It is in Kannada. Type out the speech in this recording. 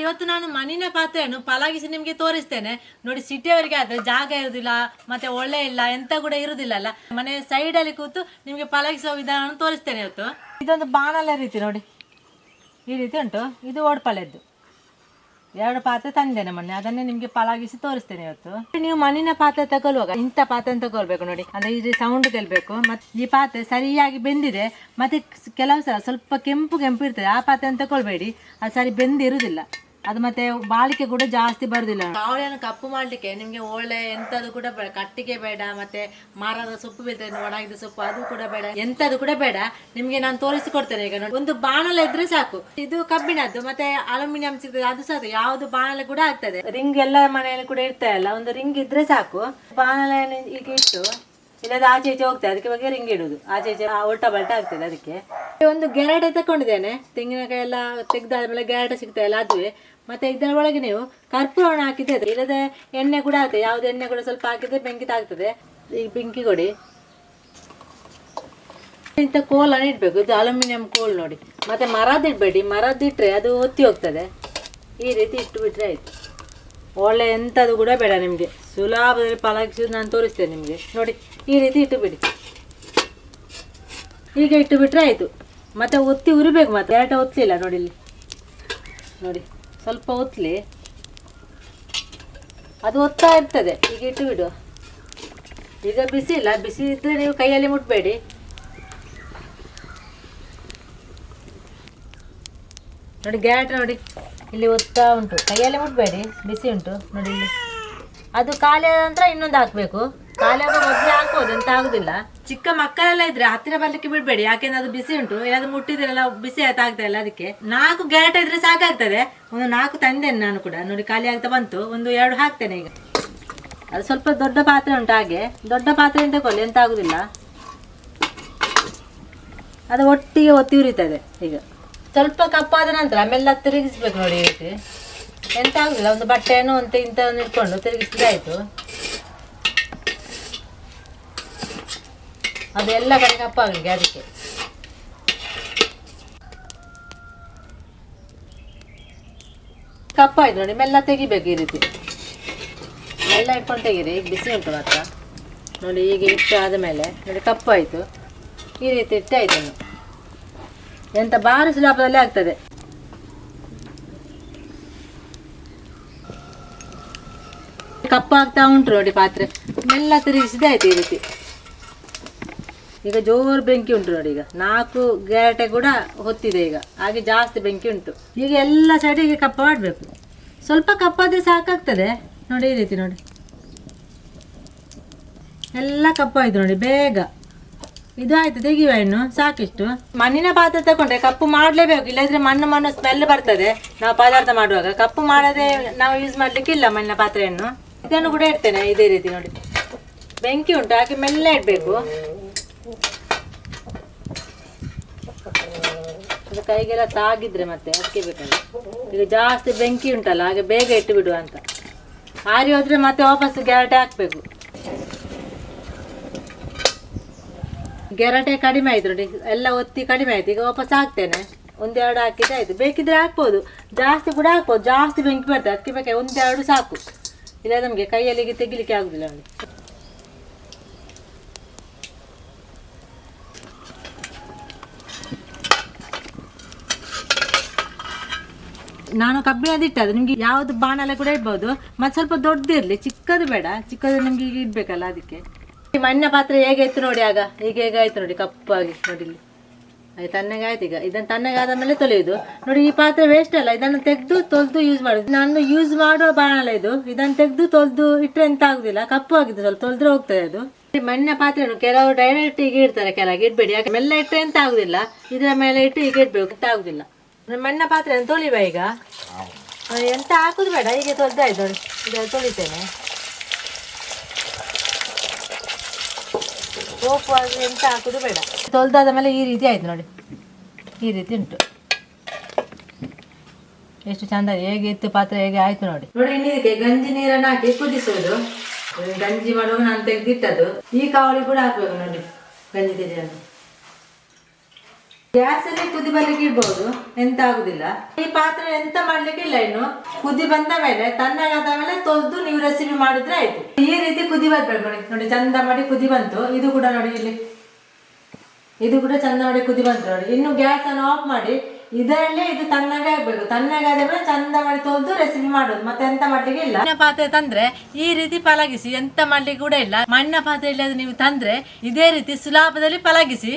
ಇವತ್ತು ನಾನು ಮಣ್ಣಿನ ಪಾತ್ರೆಯನ್ನು ಪಲಾಗಿಸಿ ನಿಮ್ಗೆ ತೋರಿಸ್ತೇನೆ. ನೋಡಿ, ಸಿಟಿಯವರಿಗೆ ಆದ್ರೆ ಜಾಗ ಇರುದಿಲ್ಲ, ಮತ್ತೆ ಒಳ್ಳೆ ಇಲ್ಲ, ಎಂತ ಕೂಡ ಇರುದಿಲ್ಲ ಅಲ್ಲ ಮನೆ ಸೈಡ್ ಅಲ್ಲಿ ಕೂತು ನಿಮ್ಗೆ ಪಲಾಗಿಸುವ ವಿಧಾನವನ್ನು ತೋರಿಸ್ತೇನೆ ಇವತ್ತು. ಇದೊಂದು ಬಾಣಲ ರೀತಿ ನೋಡಿ. ಈ ರೀತಿ ಉಂಟು. ಇದು ಓಡ್ಪಳೆದ್ದು. ಎರಡು ಪಾತ್ರೆ ತಂದೇನೆ ಮೊನ್ನೆ. ಅದನ್ನೇ ನಿಮ್ಗೆ ಪಲಾಗಿಸಿ ತೋರಿಸ್ತೇನೆ ಇವತ್ತು. ನೀವು ಮಣ್ಣಿನ ಪಾತ್ರೆ ತಗೊಳ್ಳುವಾಗ ಇಂಥ ಪಾತ್ರೆ ತಗೊಳ್ಬೇಕು ನೋಡಿ. ಅಂದ್ರೆ ಇದು ಸೌಂಡ್ ಗೆಲ್ಬೇಕು ಮತ್ತೆ ಈ ಪಾತ್ರೆ ಸರಿಯಾಗಿ ಬೆಂದಿದೆ. ಮತ್ತೆ ಕೆಲವು ಸಲ ಸ್ವಲ್ಪ ಕೆಂಪು ಕೆಂಪು ಇರ್ತದೆ. ಆ ಪಾತ್ರೆ ತಗೊಳ್ಬೇಡಿ. ಅದು ಸರಿ ಬೆಂದಿರುವುದಿಲ್ಲ ಅದು ಮತ್ತೆ ಬಾಳಿಕೆ ಕೂಡ ಜಾಸ್ತಿ ಬರುದಿಲ್ಲ. ಕಾವಳೆಯನ್ನು ಕಪ್ಪು ಮಾಡ್ಲಿಕ್ಕೆ ನಿಮ್ಗೆ ಒಳ್ಳೆ ಎಂತದು ಕೂಡ ಬೇಡ, ಕಟ್ಟಿಗೆ ಬೇಡ, ಮತ್ತೆ ಮರದ ಸೊಪ್ಪು ಬೀಳ್ತದೆ ಒಣಗಿದ ಸೊಪ್ಪು ಅದು ಕೂಡ ಬೇಡ, ಎಂತದು ಕೂಡ ಬೇಡ. ನಿಮ್ಗೆ ನಾನು ತೋರಿಸಿಕೊಡ್ತೇನೆ ಈಗ ನೋಡಿ. ಒಂದು ಬಾಣಲ ಇದ್ರೆ ಸಾಕು. ಇದು ಕಬ್ಬಿಣದ್ದು, ಮತ್ತೆ ಅಲ್ಯೂಮಿನಿಯಂ ಸಿಗ್ತದೆ, ಅದು ಸಾಕು. ಯಾವ್ದು ಬಾಣಲೆ ಕೂಡ ಆಗ್ತದೆ. ರಿಂಗ್ ಎಲ್ಲ ಮನೆಯಲ್ಲಿ ಕೂಡ ಇರ್ತದೆ ಅಲ್ಲ ಒಂದು ರಿಂಗ್ ಇದ್ರೆ ಸಾಕು. ಬಾಣಲೆ ಈಗ ಇಟ್ಟು ಇಲ್ಲದ ಆಚೆ ಈಚೆ ಹೋಗ್ತದೆ, ಅದಕ್ಕೆ ಬಗ್ಗೆ ರಿಂಗ್ ಇಡುದು. ಆಚೆ ಈಚೆ ಉಲ್ಟಾ ಬಲ್ಟ ಆಗ್ತದೆ ಅದಕ್ಕೆ. ಒಂದು ಗ್ಯಾರಟೆ ತಕೊಂಡಿದ್ದೇನೆ. ತೆಂಗಿನಕಾಯಿ ಎಲ್ಲ ತೆಗ್ದಾದ್ಮೇಲೆ ಸಿಗ್ತಾ ಇಲ್ಲ, ಅದುವೆ. ಮತ್ತೆ ಇದರ ಒಳಗೆ ನೀವು ಕರ್ಪೂರವನ್ನು ಹಾಕಿದ್ರೆ ಇಲ್ಲದೆ ಎಣ್ಣೆ ಕೂಡ ಆಗ್ತದೆ ಯಾವ್ದು ಎಣ್ಣೆ ಕೂಡ ಸ್ವಲ್ಪ ಹಾಕಿದ್ರೆ ಬೆಂಕಿ ತಾಗ್ತದೆ. ಈ ಬೆಂಕಿ ಕೊಡಿ. ಇಂಥ ಕೋಲನ್ನು ಇಡಬೇಕು. ಇದು ಅಲ್ಯೂಮಿನಿಯಂ ಕೋಲ್ ನೋಡಿ. ಮತ್ತೆ ಮರದ್ದು ಇಡಬೇಡಿ. ಮರದ್ದಿಟ್ರೆ ಅದು ಒತ್ತಿ ಹೋಗ್ತದೆ. ಈ ರೀತಿ ಇಟ್ಟು ಬಿಟ್ರೆ ಆಯಿತು. ಒಳ್ಳೆ ಎಂಥದ್ದು ಕೂಡ ಬೇಡ ನಿಮಗೆ. ಸುಲಭದಲ್ಲಿ ಪಳಗಿಸೋದು ನಾನು ತೋರಿಸ್ತೇನೆ ನಿಮಗೆ. ನೋಡಿ, ಈ ರೀತಿ ಇಟ್ಟು ಬಿಡಿ. ಈಗ ಇಟ್ಟು ಬಿಟ್ರೆ ಆಯಿತು. ಮತ್ತೆ ಒತ್ತಿ ಉರಿಬೇಕು ಮತ್ತೆ. ಎರಟ ಒತ್ತಲಿಲ್ಲ ನೋಡಿ ಇಲ್ಲಿ. ನೋಡಿ, ಸ್ವಲ್ಪ ಒತ್ತಲಿ ಅದು ಒತ್ತಾ ಇರ್ತದೆ. ಈಗ ಇಟ್ಟು ಬಿಡು ಈಗ ಬಿಸಿ ಇಲ್ಲ. ಬಿಸಿ ಇದ್ರೆ ನೀವು ಕೈಯಲ್ಲಿ ಮುಟ್ಬೇಡಿ. ನೋಡಿ, ಗ್ಯಾಟ್ ನೋಡಿ. ಇಲ್ಲಿ ಒತ್ತಾ ಉಂಟು. ಕೈಯಲ್ಲಿ ಮುಟ್ಬೇಡಿ. ಬಿಸಿ ಉಂಟು. ನೋಡಿ ಇಲ್ಲಿ. ಅದು ಖಾಲಿ ನಂತರ ಇನ್ನೊಂದು ಹಾಕ್ಬೇಕು. ಖಾಲಿ ಆದ ಮೊದಲೇ ಎಂತ ಆಗುದಿಲ್ಲ ಚಿಕ್ಕ ಮಕ್ಕಳೆಲ್ಲ ಇದ್ರೆ ಹತ್ತಿರ ಬರ್ಲಿಕ್ಕೆ ಬಿಡ್ಬೇಡಿ. ಯಾಕೆಂದ್ರೆ ಅದು ಬಿಸಿ ಉಂಟು. ಏನಾದ್ರು ಮುಟ್ಟಿದ್ರೆಲ್ಲ ಬಿಸಿ ಆಯ್ತಾ ಆಗ್ತಾ ಅದಕ್ಕೆ. ನಾಲ್ಕು ಗ್ಯಾರಟ್ ಇದ್ರೆ ಸಾಕಾಗ್ತದೆ. ಒಂದು ನಾಲ್ಕು ತಂದೇನೆ ನಾನು ಕೂಡ. ನೋಡಿ, ಖಾಲಿ ಆಗ್ತಾ ಬಂತು. ಒಂದು ಎರಡು ಹಾಕ್ತೇನೆ ಈಗ. ಅದು ಸ್ವಲ್ಪ ದೊಡ್ಡ ಪಾತ್ರೆ ಉಂಟು ಹಾಗೆ. ದೊಡ್ಡ ಪಾತ್ರೆ ತಗೊಳ್ಳಿ ಎಂತ ಆಗುದಿಲ್ಲ. ಅದು ಒಟ್ಟಿಗೆ ಒತ್ತಿ ಉರಿತದೆ ಈಗ. ಸ್ವಲ್ಪ ಕಪ್ಪಾದ ನಂತರ ಆಮೇಲೆ ತಿರುಗಿಸ್ಬೇಕು ನೋಡಿ ಎಂತ ಆಗುದಿಲ್ಲ. ಒಂದು ಬಟ್ಟೆಯನ್ನು ಅಂತ ಇಂಥವನ್ನು ಇಟ್ಕೊಂಡು ತಿರುಗಿಸಿದ್ರೆ ಆಯ್ತು. ಅದು ಎಲ್ಲ ಕಡೆ ಕಪ್ಪಾಗಲಿಕ್ಕೆ, ಅದಕ್ಕೆ. ಕಪ್ಪಾಯ್ತು ನೋಡಿ ಮೆಲ್ಲ ತೆಗಿಬೇಕು ಈ ರೀತಿ. ಮೆಲ್ಲ ಇಟ್ಕೊಂಡು ತೆಗೀರಿ, ಈಗ ಬಿಸಿ ಉಂಟು ಮಾತ್ರ. ನೋಡಿ, ಈಗ ಇಟ್ಟು ಆದಮೇಲೆ ನೋಡಿ, ಕಪ್ಪಾಯಿತು. ಈ ರೀತಿ ಇನ್ನು. ಎಂತ ಭಾರಿ ಸುಲಭದಲ್ಲಿ ಆಗ್ತದೆ. ಕಪ್ಪಾಗ್ತಾ ಉಂಟು ನೋಡಿ ಪಾತ್ರೆ. ಮೆಲ್ಲ ತಿರುಗಿಸಿದೆ ಆಯ್ತು ಈ ರೀತಿ. ಈಗ ಜೋರು ಬೆಂಕಿ ಉಂಟು ನೋಡಿ ಈಗ. ನಾಲ್ಕು ಗ್ಯಾಟೆ ಕೂಡ ಹೊತ್ತಿದೆ ಈಗ. ಹಾಗೆ ಜಾಸ್ತಿ ಬೆಂಕಿ ಉಂಟು. ಈಗ ಎಲ್ಲ ಸೈಡಿಗೆ ಕಪ್ಪ ಮಾಡಬೇಕು. ಸ್ವಲ್ಪ ಕಪ್ಪಾದ್ರೆ ಸಾಕಾಗ್ತದೆ. ನೋಡಿ ಈ ರೀತಿ ನೋಡಿ. ಎಲ್ಲ ಕಪ್ಪಾಯ್ತು ನೋಡಿ, ಬೇಗ. ಇದು ಆಯ್ತು, ತೆಗಿಯುವ ಇನ್ನು. ಸಾಕಿಷ್ಟು. ಮಣ್ಣಿನ ಪಾತ್ರೆ ತಗೊಂಡ್ರೆ ಕಪ್ಪು ಮಾಡಲೇಬೇಕು. ಇಲ್ಲದ್ರೆ ಮಣ್ಣು ಮಣ್ಣು ಸ್ಮೆಲ್ ಬರ್ತದೆ. ನಾವು ಪದಾರ್ಥ ಮಾಡುವಾಗ. ಕಪ್ಪು ಮಾಡದೆ ನಾವು ಯೂಸ್ ಮಾಡ್ಲಿಕ್ಕೆ ಇಲ್ಲ ಮಣ್ಣಿನ ಪಾತ್ರೆಯನ್ನು. ಇದನ್ನು ಕೂಡ ಇಡ್ತೇನೆ ಇದೇ ರೀತಿ ನೋಡಿ. ಬೆಂಕಿ ಉಂಟು, ಹಾಗೆ ಮೆಲ್ಲ ಇಡಬೇಕು. ಅದು ಕೈಗೆಲ್ಲ ತಾಗಿದ್ರೆ ಮತ್ತೆ ಅದಕ್ಕೆ ಬೇಕಲ್ಲ ಈಗ ಜಾಸ್ತಿ ಬೆಂಕಿ ಉಂಟಲ್ಲ, ಹಾಗೆ ಬೇಗ ಇಟ್ಟು ಬಿಡುವ ಅಂತ. ಆರಿ ಹೋದ್ರೆ ಮತ್ತೆ ವಾಪಸ್ ಗ್ಯಾರಟೆ ಹಾಕ್ಬೇಕು. ಗೆರಟೆ ಕಡಿಮೆ ಆಯ್ತು ಎಲ್ಲ ಒತ್ತಿ ಕಡಿಮೆ ಆಯ್ತು. ಈಗ ವಾಪಸ್ ಹಾಕ್ತೇನೆ. ಒಂದೆರಡು ಹಾಕಿದ್ರೆ ಆಯ್ತು. ಬೇಕಿದ್ರೆ ಹಾಕ್ಬೋದು. ಜಾಸ್ತಿ ಕೂಡ ಹಾಕ್ಬೋದು. ಜಾಸ್ತಿ ಬೆಂಕಿ ಬರ್ತದೆ. ಅದಕ್ಕೆ ಬೇಕಾದ್ರೆ ಒಂದೆರಡು ಸಾಕು. ಇಲ್ಲ ನಮಗೆ ಕೈಯಲ್ಲಿಗೆ ತೆಗಿಲಿಕ್ಕೆ ಆಗುದಿಲ್ಲ ನೋಡಿ. ನಾನು ಕಬ್ಬಿಣದ ಇಟ್ಟದ್ದು ನಿಮ್ಗೆ ಯಾವ್ದು ಬಾಣಲೆ ಕೂಡ ಇಡ್ಬೋದು. ಮತ್ತೆ ಸ್ವಲ್ಪ ದೊಡ್ಡದಿರ್ಲಿ, ಚಿಕ್ಕದು ಬೇಡ. ಚಿಕ್ಕದು ನಿಮ್ಗೆ ಈಗ ಇಡ್ಬೇಕಲ್ಲ ಅದಕ್ಕೆ. ಈ ಮಣ್ಣಿನ ಪಾತ್ರೆ ಹೇಗೆ ಇತ್ತು ನೋಡಿ ಆಗ. ಈಗ ಹೇಗೆ ಆಯ್ತು ನೋಡಿ, ಕಪ್ಪಾಗಿ ನೋಡಿ ಇಲ್ಲಿ. ಅದು ತಣ್ಣಗಾಯ್ತು ಈಗ. ಇದನ್ನು ತಣ್ಣಗಾದ ಮೇಲೆ ತೊಳೆಯುದು. ನೋಡಿ, ಈ ಪಾತ್ರೆ ವೇಸ್ಟ್ ಅಲ್ಲ. ಇದನ್ನು ತೆಗೆದು ತೊಳೆದು ಯೂಸ್ ಮಾಡುದು. ನಾನು ಯೂಸ್ ಮಾಡುವ ಬಾಣಲ ಇದು. ಇದನ್ನು ತೆಗೆದು ತೊಳೆದು ಇಟ್ಟರೆ ಎಂತ ಆಗುದಿಲ್ಲ. ಕಪ್ಪು ಆಗಿದೆ ಸ್ವಲ್ಪ ತೊಳೆದ್ರೆ ಹೋಗ್ತದೆ ಅದು. ಮಣ್ಣಿನ ಪಾತ್ರೆಯನ್ನು ಕೆಲವು ಡೈರೆಕ್ಟ್ ಈಗ ಇಡ್ತಾರೆ. ಕೆಳಗೆ ಇಡ್ಬೇಡಿ. ಯಾಕೆ? ಮೆಲ್ಲ ಇಟ್ಟರೆ ಎಂತ ಆಗುದಿಲ್ಲ. ಇದರ ಮೇಲೆ ಇಟ್ಟು ಈಗ ಇಡ್ಬೇಕು. ಎಂತ ಆಗುದಿಲ್ಲ. ಮಣ್ಣಿನ ಪಾತ್ರೆಯನ್ನು ತೊಳಿವ ಈಗ. ಎಂತ ಹಾಕುದು ಬೇಡ, ಹೀಗೆ ತೊಳೆದಾಯ್ತು ಇದು ತೊಳಿತೇನೆ. ಸೋಪು ಅದು ಎಂತ ಹಾಕುದು ಬೇಡ. ತೊಳೆದಾದ ಮೇಲೆ ಈ ರೀತಿ ಆಯ್ತು ನೋಡಿ. ಈ ರೀತಿ ಉಂಟು. ಎಷ್ಟು ಚಂದ, ಹೇಗೆ ಇತ್ತು ಪಾತ್ರೆ, ಹೇಗೆ ಆಯ್ತು ನೋಡಿ. ನೋಡಿ, ನೀರಿಗೆ ಗಂಜಿ ನೀರನ್ನು ಹಾಕಿ ಕುದಿಸುವುದು. ಗಂಜಿ ಮಾಡುವಾಗ ನಾನು ತೆಗೆದಿಟ್ಟದು ಈ ಕಾವಳಿ ಕೂಡ ಹಾಕ್ಬೇಕು ನೋಡಿ, ಗಂಜಿ ತಿರಿಯನ್ನು ಗ್ಯಾಸ್ ಅಲ್ಲಿ ಕುದಿ ಬರ್ಲಿಕ್ಕೆ ಇಡ್ಬೋದು ಎಂತ ಆಗುದಿಲ್ಲ. ಈ ಪಾತ್ರೆ ಎಂತ ಮಾಡ್ಲಿಕ್ಕೆ ಇಲ್ಲ ಇನ್ನು. ಕುದಿ ಬಂದ ಮೇಲೆ, ತಣ್ಣಗಾದ ಮೇಲೆ ತೊಳೆದು ನೀವು ರೆಸಿಪಿ ಮಾಡಿದ್ರೆ ಆಯ್ತು. ಈ ರೀತಿ ಕುದಿ ಬರ್ಬೇಕು ನೋಡಿ. ನೋಡಿ, ಚಂದ ಮಾಡಿ ಕುದಿ ಬಂತು. ಇದು ಕೂಡ ನೋಡಿ ಇಲ್ಲಿ. ಇದು ಕೂಡ ಚಂದ ಮಾಡಿ ಕುದಿ ಬಂತು ನೋಡಿ. ಇನ್ನು ಗ್ಯಾಸ್ ಅನ್ನು ಆಫ್ ಮಾಡಿ, ಇದರಲ್ಲೇ ಇದು ತಣ್ಣಗೆ ಆಗ್ಬೇಕು. ತಣ್ಣಗಾದ ಮೇಲೆ ಚಂದ ಮಾಡಿ ತೊಳೆದು ರೆಸಿಪಿ ಮಾಡೋದು. ಮತ್ತೆ ಎಂತ ಮಾಡ್ಲಿಕ್ಕೆ ಇಲ್ಲ. ಮಣ್ಣ ಪಾತ್ರೆ ತಂದ್ರೆ ಈ ರೀತಿ ಪಲಗಿಸಿ ಎಂತ ಮಾಡ್ಲಿಕ್ಕೆ ಕೂಡ ಇಲ್ಲ. ಮಣ್ಣ ಪಾತ್ರೆ ಇಲ್ಲದ ನೀವು ತಂದ್ರೆ ಇದೇ ರೀತಿ ಸುಲಭದಲ್ಲಿ ಪಲಗಿಸಿ